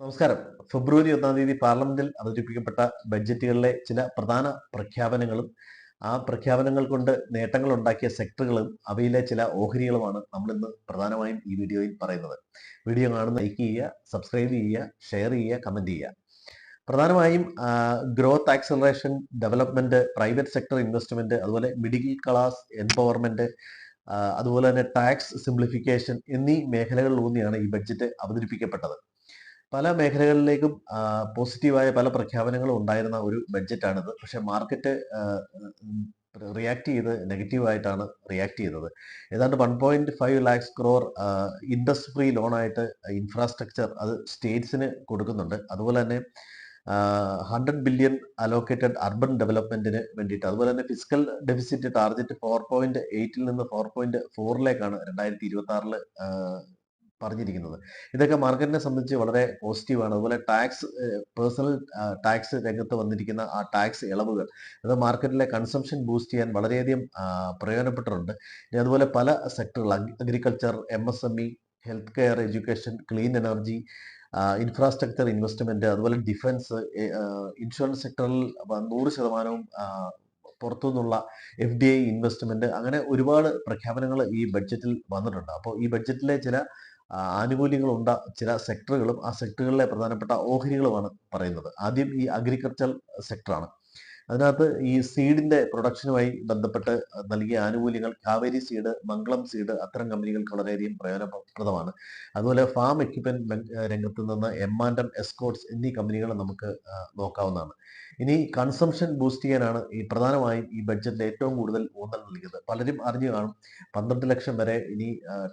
നമസ്കാരം. ഫെബ്രുവരി ഒന്നാം തീയതി പാർലമെന്റിൽ അവതരിപ്പിക്കപ്പെട്ട ബഡ്ജറ്റുകളിലെ ചില പ്രധാന പ്രഖ്യാപനങ്ങളും ആ പ്രഖ്യാപനങ്ങൾ കൊണ്ട് നേട്ടങ്ങൾ ഉണ്ടാക്കിയ സെക്ടറുകളും അവയിലെ ചില ഓഹരികളുമാണ് നമ്മൾ ഇന്ന് പ്രധാനമായും ഈ വീഡിയോയിൽ പറയുന്നത്. വീഡിയോ കാണുന്ന ലൈക്ക് ചെയ്യുക സബ്സ്ക്രൈബ് ചെയ്യുക ഷെയർ ചെയ്യുക കമന്റ് ചെയ്യുക. പ്രധാനമായും growth acceleration development private sector investment അതുപോലെ മിഡിൽ ക്ലാസ് എംപവർമെന്റ് അതുപോലെ തന്നെ ടാക്സ് സിംപ്ലിഫിക്കേഷൻ എന്നീ മേഖലകളിൽ ഊന്നിയാണ് ഈ ബഡ്ജറ്റ് അവതരിപ്പിക്കപ്പെട്ടത്. പല മേഖലകളിലേക്കും പോസിറ്റീവായ പല പ്രഖ്യാപനങ്ങളും ഉണ്ടായിരുന്ന ഒരു ബഡ്ജറ്റാണിത്. പക്ഷെ മാർക്കറ്റ് റിയാക്ട് ചെയ്ത് നെഗറ്റീവായിട്ടാണ് റിയാക്ട് ചെയ്തത്. ഏതാണ്ട് one point five lakhs crore interest free ലോണായിട്ട് infrastructure അത് സ്റ്റേറ്റ്സിന് കൊടുക്കുന്നുണ്ട്. അതുപോലെ തന്നെ ഹൺഡ്രഡ് ബില്യൺ അലോക്കേറ്റഡ് അർബൻ ഡെവലപ്മെന്റിന് വേണ്ടിയിട്ട് അതുപോലെ തന്നെ physical deficit target four point എയ്റ്റിൽ നിന്ന് ഫോർ പോയിന്റ് ഫോറിലേക്കാണ് രണ്ടായിരത്തി ഇരുപത്തി ആറിൽ പറഞ്ഞിരിക്കുന്നത്. ഇതൊക്കെ മാർക്കറ്റിനെ സംബന്ധിച്ച് വളരെ പോസിറ്റീവാണ്. അതുപോലെ ടാക്സ് പേഴ്സണൽ ടാക്സ് രംഗത്ത് വന്നിരിക്കുന്ന ആ ടാക്സ് ഇളവുകൾ അത് മാർക്കറ്റിലെ കൺസംഷൻ ബൂസ്റ്റ് ചെയ്യാൻ വളരെയധികം പ്രയോജനപ്പെട്ടിട്ടുണ്ട്. ഇനി അതുപോലെ പല സെക്ടറുകൾ agriculture M S M E health care education clean energy infrastructure investment അതുപോലെ ഡിഫൻസ് ഇൻഷുറൻസ് സെക്ടറിൽ നൂറ് ശതമാനവും പുറത്തു നിന്നുള്ള എഫ് ഡി ഐ ഇൻവെസ്റ്റ്മെന്റ് അങ്ങനെ ഒരുപാട് പ്രഖ്യാപനങ്ങൾ ഈ ബഡ്ജറ്റിൽ വന്നിട്ടുണ്ട്. അപ്പോൾ ഈ ബഡ്ജറ്റിലെ ചില ആനുകൂല്യങ്ങൾ ഉണ്ട ചില സെക്ടറുകളും ആ സെക്ടറുകളിലെ പ്രധാനപ്പെട്ട ഓഹരികളുമാണ് പറയുന്നത്. ആദ്യം ഈ അഗ്രികൾച്ചർ സെക്ടറാണ് അതിനകത്ത് ഈ സീഡിന്റെ പ്രൊഡക്ഷനുമായി ബന്ധപ്പെട്ട് നൽകിയ ആനുകൂല്യങ്ങൾ കാവേരി സീഡ് മംഗളം സീഡ് അത്തരം കമ്പനികൾക്ക് വളരെയധികം പ്രയോജനപ്രദമാണ്. അതുപോലെ ഫാം എക്യുപ്മെന്റ് രംഗത്ത് നിന്ന് എം എസ്കോട്ട്സ് എന്നീ കമ്പനികൾ നമുക്ക് നോക്കാവുന്നതാണ്. ഇനി കൺസംഷൻ ബൂസ്റ്റ് ചെയ്യാനാണ് ഈ പ്രധാനമായും ഈ ബഡ്ജറ്റിൽ ഏറ്റവും കൂടുതൽ ഊന്നൽ നൽകിയത്. പലരും അറിഞ്ഞു കാണും പന്ത്രണ്ട് ലക്ഷം വരെ ഇനി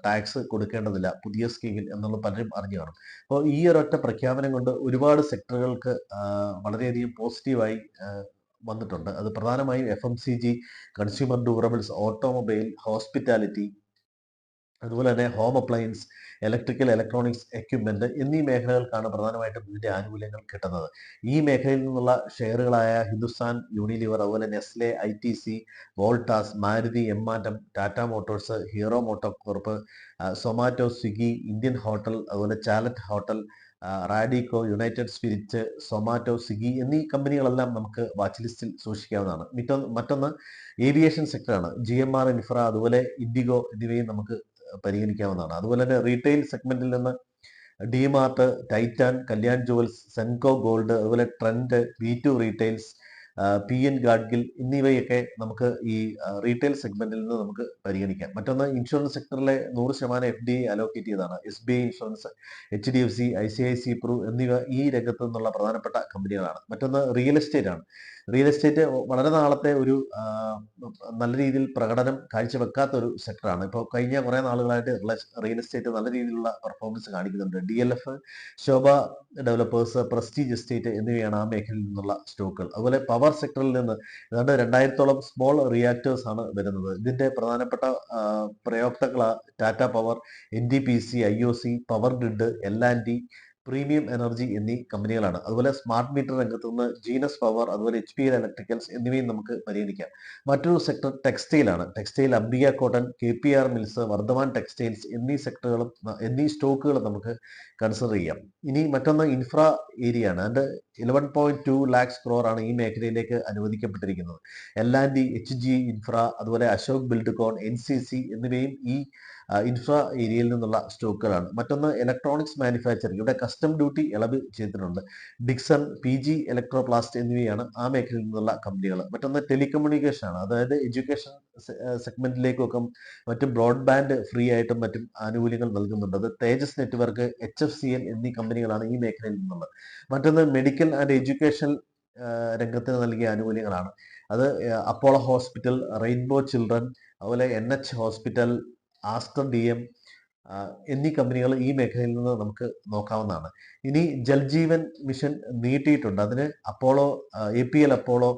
ടാക്സ് കൊടുക്കേണ്ടതില്ല പുതിയ സ്കീമിൽ എന്നുള്ളത് പലരും അറിഞ്ഞു കാണും. അപ്പോൾ ഈ ഒരൊറ്റ പ്രഖ്യാപനം കൊണ്ട് ഒരുപാട് സെക്ടറുകൾക്ക് വളരെയധികം പോസിറ്റീവായി വന്നിട്ടുണ്ട്. അത് പ്രധാനമായും F M C G consumer durables automobile hospitality അതുപോലെ തന്നെ home appliance electrical electronics equipment എന്നീ മേഖലകൾക്കാണ് പ്രധാനമായിട്ടും ഇതിന്റെ ആനുകൂല്യങ്ങൾ കിട്ടുന്നത്. ഈ മേഖലയിൽ നിന്നുള്ള ഷെയറുകളായ ഹിന്ദുസ്ഥാൻ യൂണിലിവർ അതുപോലെ Nestle I T C Voltas Maruti എംമാറ്റം Tata Motors Hero MotoCorp Zomato Swiggy Indian Hotel അതുപോലെ Chalet Hotel Radico United Spirit Zomato Swiggy എന്നീ കമ്പനികളെല്ലാം നമുക്ക് വാച്ച് ലിസ്റ്റിൽ സൂക്ഷിക്കാവുന്നതാണ്. മറ്റൊന്ന് മറ്റൊന്ന് ഏവിയേഷൻ സെക്ടറാണ്. ജി എം ആർ ഇൻഫ്ര അതുപോലെ ഇൻഡിഗോ എന്നിവയും നമുക്ക് പരിഗണിക്കാവുന്നതാണ്. അതുപോലെ തന്നെ റീറ്റെയിൽ സെഗ്മെന്റിൽ നിന്ന് DMart Titan Kalyan Jewels Senco Gold അതുപോലെ Trent V two retails P N Gadgil എന്നിവയൊക്കെ നമുക്ക് ഈ റീറ്റെയിൽ സെഗ്മെന്റിൽ നിന്ന് നമുക്ക് പരിഗണിക്കാം. മറ്റൊന്ന് ഇൻഷുറൻസ് സെക്ടറിലെ നൂറ് ശതമാനം എഫ് ഡി അലോക്കേറ്റ് ചെയ്തതാണ്. S B I insurance H D F C I C I C Pru എന്നിവ ഈ രംഗത്ത് നിന്നുള്ള പ്രധാനപ്പെട്ട കമ്പനികളാണ്. മറ്റൊന്ന് റിയൽ എസ്റ്റേറ്റ് ആണ്. റിയൽ എസ്റ്റേറ്റ് വളരെ നാളത്തെ ഒരു നല്ല രീതിയിൽ പ്രകടനം കാഴ്ചവെക്കാത്ത ഒരു സെക്ടറാണ് ഇപ്പോൾ കഴിഞ്ഞ കുറേ നാളുകളായിട്ട് റിയൽ എസ്റ്റേറ്റ് നല്ല രീതിയിലുള്ള പെർഫോമൻസ് കാണിക്കുന്നുണ്ട്. D L F Sobha developers Prestige Estate എന്നിവയാണ് ആ മേഖലയിൽ നിന്നുള്ള സ്റ്റോക്കുകൾ അതുപോലെ പവർ സെക്ടറിൽ നിന്ന് ഏതാണ്ട് രണ്ടായിരത്തോളം സ്മോൾ റിയാക്ടേഴ്സ് ആണ് വരുന്നത്. ഇതിന്റെ പ്രധാനപ്പെട്ട പ്രയോക്താക്കൾ Tata power N D P C I O C power grid L and D premium energy എന്നീ കമ്പനികളാണ്. അതുപോലെ സ്മാർട്ട് മീറ്റർ രംഗത്ത് നിന്ന് ജീനസ് പവർ അതുപോലെ എച്ച് പി എൽ ഇലക്ട്രിക്കൽസ് എന്നിവയും നമുക്ക് പരിഗണിക്കാം. മറ്റൊരു sector ടെക്സ്റ്റൈലാണ് textile Ambika cotton K P R mills Vardhman textiles എന്നീ സെക്ടറുകളും എന്നീ സ്റ്റോക്കുകളും നമുക്ക് കൺസിഡർ ചെയ്യാം. ഇനി മറ്റൊന്ന് ഇൻഫ്രാ ഏരിയ ആണ്. അതിന്റെ eleven point two lakhs crore ആണ് ഈ മേഖലയിലേക്ക് അനുവദിക്കപ്പെട്ടിരിക്കുന്നത്. L and H G infra അതുപോലെ Ashok Buildcon N C C എന്നിവയും ഈ ഇൻഫ്ര ഏരിയയിൽ നിന്നുള്ള സ്റ്റോക്കുകളാണ് മറ്റൊന്ന് ഇലക്ട്രോണിക്സ് മാനുഫാക്ചറിംഗ് ഇവിടെ കസ്റ്റം ഡ്യൂട്ടി ഇളവ് ചെയ്തിട്ടുണ്ട്. ഡിക്സൺ പി ജി ഇലക്ട്രോപ്ലാസ്റ്റ് എന്നിവയാണ് ആ മേഖലയിൽ നിന്നുള്ള കമ്പനികൾ മറ്റൊന്ന് ടെലികമ്മ്യൂണിക്കേഷൻ ആണ്. അതായത് എഡ്യൂക്കേഷൻ സെഗ്മെന്റിലേക്കൊക്കെ മറ്റും ബ്രോഡ്ബാൻഡ് ഫ്രീ ആയിട്ടും മറ്റും ആനുകൂല്യങ്ങൾ നൽകുന്നുണ്ട്. അത് Tejas network H F C L എന്നീ കമ്പനികളാണ് ഈ മേഖലയിൽ നിന്നുള്ളത്. മറ്റൊന്ന് മെഡിക്കൽ ആൻഡ് എഡ്യൂക്കേഷൻ രംഗത്തിന് നൽകിയ ആനുകൂല്യങ്ങളാണ്. അത് അപ്പോളോ ഹോസ്പിറ്റൽ റെയിൻബോ ചിൽഡ്രൻ അതുപോലെ N H hospital Aster D M എന്നീ കമ്പനികൾ ഈ മേഖലയിൽ നിന്ന് നമുക്ക് നോക്കാവുന്നതാണ്. ഇനി ജൽജീവൻ മിഷൻ നീട്ടിയിട്ടുണ്ട്. അതിന് Apollo A P L Apollo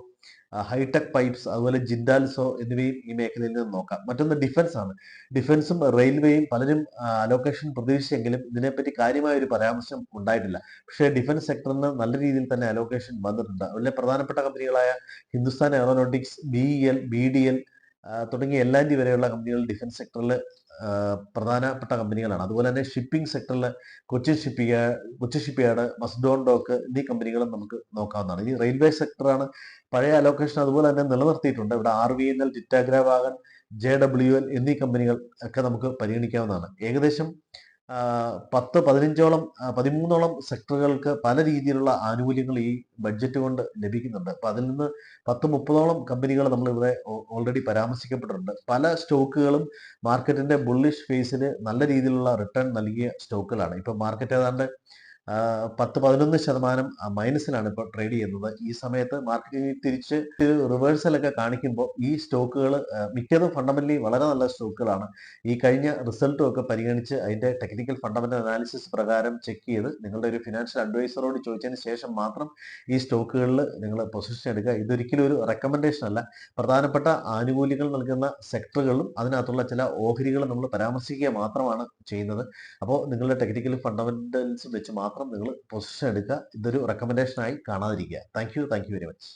hitech pipes അതുപോലെ ജിൻഡാൽസോ എന്നിവയും ഈ മേഖലയിൽ നിന്ന് നോക്കാം. മറ്റൊന്ന് ഡിഫൻസ് ആണ്. ഡിഫൻസും റെയിൽവേയും പലരും അലോക്കേഷൻ പ്രതീക്ഷിച്ചെങ്കിലും ഇതിനെപ്പറ്റി കാര്യമായ ഒരു പരാമർശം ഉണ്ടായിട്ടില്ല. പക്ഷേ ഡിഫൻസ് സെക്ടറിന് നല്ല രീതിയിൽ തന്നെ അലോക്കേഷൻ വന്നിട്ടുണ്ട്. അതിലെ പ്രധാനപ്പെട്ട കമ്പനികളായ Hindustan aeronautics B L B D L തുടങ്ങിയ എൽ വരെയുള്ള കമ്പനികൾ ഡിഫൻസ് സെക്ടറിൽ പ്രധാനപ്പെട്ട കമ്പനികളാണ്. അതുപോലെ തന്നെ ഷിപ്പിംഗ് സെക്ടറിൽ Kochi shipping Kochi shipyard Mazagon dock എന്നീ കമ്പനികളും നമുക്ക് നോക്കാവുന്നതാണ്. ഈ റെയിൽവേ സെക്ടറാണ് പഴയ അലോക്കേഷൻ അതുപോലെ തന്നെ നിലനിർത്തിയിട്ടുണ്ട്. ഇവിടെ R V N L Titagarh wagon J W L എന്നീ കമ്പനികൾ ഒക്കെ നമുക്ക് പരിഗണിക്കാവുന്നതാണ്. ഏകദേശം പത്ത് പതിനഞ്ചോളം പതിമൂന്നോളം സെക്ടറുകൾക്ക് പല രീതിയിലുള്ള ആനുകൂല്യങ്ങൾ ഈ ബഡ്ജറ്റ് കൊണ്ട് ലഭിക്കുന്നുണ്ട്. അപ്പൊ അതിൽ നിന്ന് പത്ത് മുപ്പതോളം കമ്പനികൾ നമ്മൾ ഇവിടെ ഓൾറെഡി പരാമർശിക്കപ്പെട്ടിട്ടുണ്ട്. പല സ്റ്റോക്കുകളും മാർക്കറ്റിന്റെ ബുള്ളിഷ് ഫേസിൽ നല്ല രീതിയിലുള്ള റിട്ടേൺ നൽകിയ സ്റ്റോക്കുകളാണ്. ഇപ്പൊ മാർക്കറ്റ് ഏതാണ്ട് പത്ത് പതിനൊന്ന് ശതമാനം മൈനസിലാണ് ഇപ്പോൾ ട്രേഡ് ചെയ്യുന്നത്. ഈ സമയത്ത് മാർക്കറ്റ് തിരിച്ച് റിവേഴ്സൽ ഒക്കെ കാണിക്കുമ്പോൾ ഈ സ്റ്റോക്കുകൾ മിക്കതും ഫണ്ടമെന്റലി വളരെ നല്ല സ്റ്റോക്കുകളാണ് ഈ കഴിഞ്ഞ റിസൾട്ടും ഒക്കെ പരിഗണിച്ച് അതിന്റെ ടെക്നിക്കൽ ഫണ്ടമെന്റൽ അനാലിസിസ് പ്രകാരം ചെക്ക് ചെയ്ത് നിങ്ങളുടെ ഒരു ഫിനാൻഷ്യൽ അഡ്വൈസറോട് ചോദിച്ചതിന് ശേഷം മാത്രം ഈ സ്റ്റോക്കുകളിൽ നിങ്ങൾ പൊസിഷൻ എടുക്കുക. ഇതൊരിക്കലും ഒരു റെക്കമെൻഡേഷൻ അല്ല. പ്രധാനപ്പെട്ട ആനുകൂല്യങ്ങൾ നൽകുന്ന സെക്ടറുകളും അതിനകത്തുള്ള ചില ഓഹരികളും നമ്മൾ പരാമർശിക്കുക മാത്രമാണ് ചെയ്യുന്നത്. അപ്പോൾ നിങ്ങളുടെ ടെക്നിക്കൽ ഫണ്ടമെന്റൽസ് വെച്ച് മാത്രം നിങ്ങൾ പൊസിഷൻ എടുക്കുക. ഇതൊരു റെക്കമെൻഡേഷനായി കാണാതിരിക്കുക. Thank you thank you very much